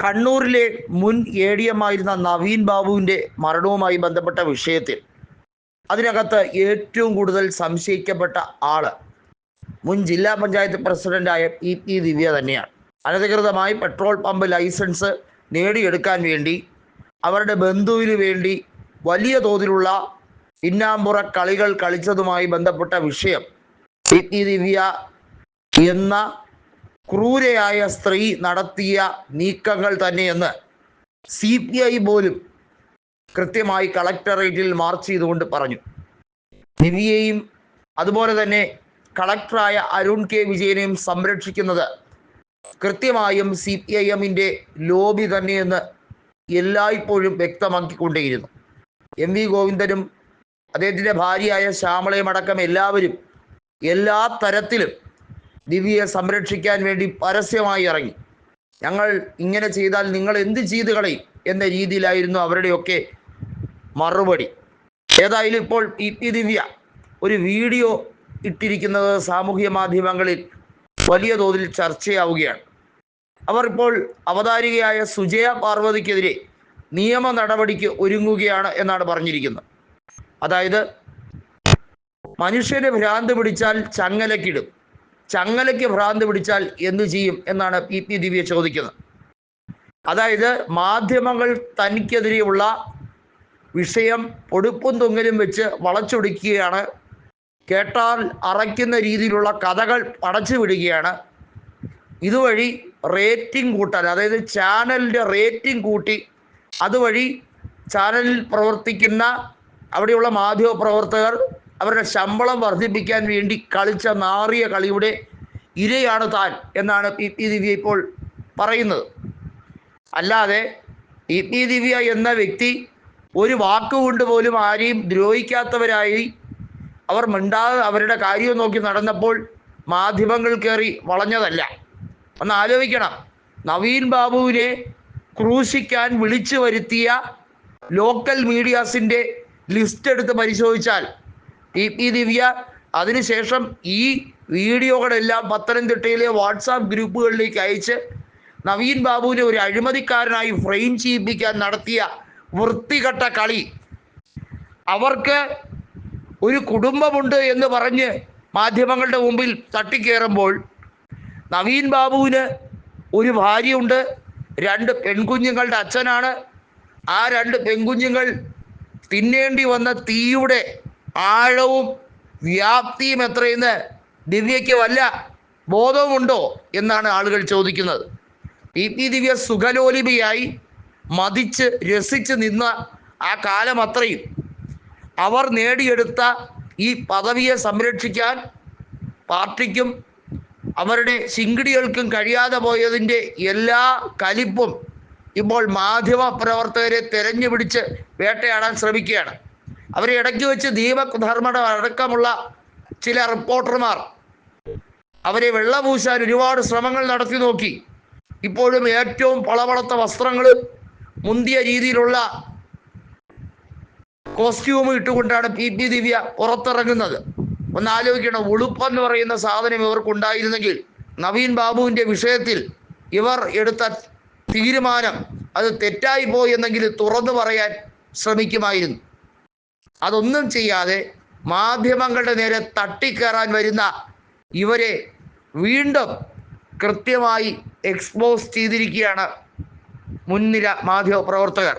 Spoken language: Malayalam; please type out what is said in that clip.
കണ്ണൂരിലെ മുൻ എ ഡി എം ആയിരുന്ന നവീൻ ബാബുവിന്റെ മരണവുമായി ബന്ധപ്പെട്ട വിഷയത്തിൽ അതിനകത്ത് ഏറ്റവും കൂടുതൽ സംശയിക്കപ്പെട്ട ആൾ മുൻ ജില്ലാ പഞ്ചായത്ത് പ്രസിഡന്റായ പി പി ദിവ്യ തന്നെയാണ്. അനധികൃതമായി പെട്രോൾ പമ്പ് ലൈസൻസ് നേടിയെടുക്കാൻ വേണ്ടി അവരുടെ ബന്ധുവിന് വേണ്ടി വലിയ തോതിലുള്ള പിന്നാമ്പുറ കളികൾ കളിച്ചതുമായി ബന്ധപ്പെട്ട വിഷയം പി പി ദിവ്യ എന്ന ക്രൂരയായ സ്ത്രീ നടത്തിയ നീക്കങ്ങൾ തന്നെയെന്ന് സി പി ഐ പോലും കൃത്യമായി കളക്ടറേറ്റിൽ മാർച്ച് ചെയ്തുകൊണ്ട് പറഞ്ഞു. നിവിയെയും അതുപോലെ തന്നെ കളക്ടറായ അരുൺ കെ വിജയനെയും സംരക്ഷിക്കുന്നത് കൃത്യമായും സി പി ഐ എമ്മിന്റെ ലോബി തന്നെയെന്ന് എല്ലായ്പ്പോഴും വ്യക്തമാക്കിക്കൊണ്ടേയിരുന്നു. എം വി ഗോവിന്ദനും അദ്ദേഹത്തിന്റെ ഭാര്യയായ ശ്യാമളയും അടക്കം എല്ലാവരും എല്ലാ തരത്തിലും ദിവ്യയെ സംരക്ഷിക്കാൻ വേണ്ടി പരസ്യമായി ഇറങ്ങി. ഞങ്ങൾ ഇങ്ങനെ ചെയ്താൽ നിങ്ങൾ എന്ത് ചെയ്ത് കളയും എന്ന രീതിയിലായിരുന്നു അവരുടെയൊക്കെ മറുപടി. ഏതായാലും ഇപ്പോൾ പി പി ദിവ്യ ഒരു വീഡിയോ ഇട്ടിരിക്കുന്നത് സാമൂഹ്യ മാധ്യമങ്ങളിൽ വലിയ തോതിൽ ചർച്ചയാവുകയാണ്. അവർ ഇപ്പോൾ അവതാരികയായ സുജയ പാർവതിക്കെതിരെ നിയമ നടപടിക്ക് ഒരുങ്ങുകയാണ് എന്നാണ് പറഞ്ഞിരിക്കുന്നത്. അതായത് മനുഷ്യന് ഭ്രാന്ത് പിടിച്ചാൽ ചങ്ങലക്കിടും. ചങ്ങലയ്ക്ക് ഭ്രാന്ത് പിടിച്ചാൽ എന്തു ചെയ്യും എന്നാണ് പി പി ദിവ്യ ചോദിക്കുന്നത്. അതായത് മാധ്യമങ്ങൾ തനിക്കെതിരെയുള്ള വിഷയം പൊടുപ്പും തൊങ്ങലും വെച്ച് വളച്ചൊടിക്കുകയാണ്. കേട്ടാൽ അറയ്ക്കുന്ന രീതിയിലുള്ള കഥകൾ പടച്ചു വിടുകയാണ്. ഇതുവഴി റേറ്റിംഗ് കൂട്ടാൻ അതായത് ചാനലിന്റെ റേറ്റിംഗ് കൂട്ടി അതുവഴി ചാനലിൽ പ്രവർത്തിക്കുന്ന അവിടെയുള്ള മാധ്യമ പ്രവർത്തകർ അവരുടെ ശമ്പളം വർദ്ധിപ്പിക്കാൻ വേണ്ടി കളിച്ച നാറിയ കളിയുടെ ഇരയാണ് താൻ എന്നാണ് പി പി ദിവ്യ ഇപ്പോൾ പറയുന്നത്. അല്ലാതെ പി പി ദിവ്യ എന്ന വ്യക്തി ഒരു വാക്കുകൊണ്ട് പോലും ആരെയും ദ്രോഹിക്കാത്തവരായി അവർ മിണ്ടാതെ അവരുടെ കാര്യം നോക്കി നടന്നപ്പോൾ മാധ്യമങ്ങൾ കയറി വളഞ്ഞതല്ല. ഒന്ന് ആലോചിക്കണം. നവീൻ ബാബുവിനെ ക്രൂശിക്കാൻ വിളിച്ചു വരുത്തിയ ലോക്കൽ മീഡിയാസിന്റെ ലിസ്റ്റ് എടുത്ത് പരിശോധിച്ചാൽ ടി പി ദിവ്യ അതിനുശേഷം ഈ വീഡിയോകളെല്ലാം പത്തനംതിട്ടയിലെ വാട്സാപ്പ് ഗ്രൂപ്പുകളിലേക്ക് അയച്ച് നവീൻ ബാബുവിനെ ഒരു അഴിമതിക്കാരനായി ഫ്രെയിം ചെയ്യിപ്പിക്കാൻ നടത്തിയ വൃത്തികെട്ട കളി. അവർക്ക് ഒരു കുടുംബമുണ്ട് എന്ന് പറഞ്ഞ് മാധ്യമങ്ങളുടെ മുമ്പിൽ തട്ടിക്കയറുമ്പോൾ നവീൻ ബാബുവിന് ഒരു ഭാര്യയുണ്ട് രണ്ട് പെൺകുഞ്ഞുങ്ങളുടെ അച്ഛനാണ്. ആ രണ്ട് പെൺകുഞ്ഞുങ്ങൾ തിന്നേണ്ടി വന്ന തീയുടെ ആഴവും വ്യാപ്തിയും എത്രയെന്ന് ദിവ്യയ്ക്ക് വല്ല ബോധവുമുണ്ടോ എന്നാണ് ആളുകൾ ചോദിക്കുന്നത്. പി പി ദിവ്യ സുഖലോലിപിയായി മതിച്ച് രസിച്ച് നിന്ന ആ കാലം അത്രയും. അവർ നേടിയെടുത്ത ഈ പദവിയെ സംരക്ഷിക്കാൻ പാർട്ടിക്കും അവരുടെ ശിങ്കിടികൾക്കും കഴിയാതെ പോയതിന്റെ എല്ലാ കലിപ്പും ഇപ്പോൾ മാധ്യമ പ്രവർത്തകരെ തെരഞ്ഞു പിടിച്ച് വേട്ടയാടാൻ ശ്രമിക്കുകയാണ്. അവരെ ഇടയ്ക്ക് വെച്ച് ദീപക് ധർമ്മട അടക്കമുള്ള ചില റിപ്പോർട്ടർമാർ അവരെ വെള്ളപൂശാൻ ഒരുപാട് ശ്രമങ്ങൾ നടത്തി നോക്കി. ഇപ്പോഴും ഏറ്റവും പളവളത്ത വസ്ത്രങ്ങൾ മുന്തിയ രീതിയിലുള്ള കോസ്റ്റ്യൂം ഇട്ടുകൊണ്ടാണ് പി പി ദിവ്യ പുറത്തിറങ്ങുന്നത്. ഒന്ന് ആലോചിക്കണം ഉളുപ്പെന്ന് പറയുന്ന സാധനം ഇവർക്കുണ്ടായിരുന്നെങ്കിൽ നവീൻ ബാബുവിന്റെ വിഷയത്തിൽ ഇവർ എടുത്ത തീരുമാനം അത് തെറ്റായി പോയി എന്നെങ്കിലും തുറന്നു പറയാൻ ശ്രമിക്കുമായിരുന്നു. അതൊന്നും ചെയ്യാതെ മാധ്യമങ്ങളുടെ നേരെ തട്ടിക്കയറാൻ വരുന്ന ഇവരെ വീണ്ടും കൃത്യമായി എക്സ്പോസ് ചെയ്തിരിക്കുകയാണ് മുൻനിര മാധ്യമ പ്രവർത്തകർ.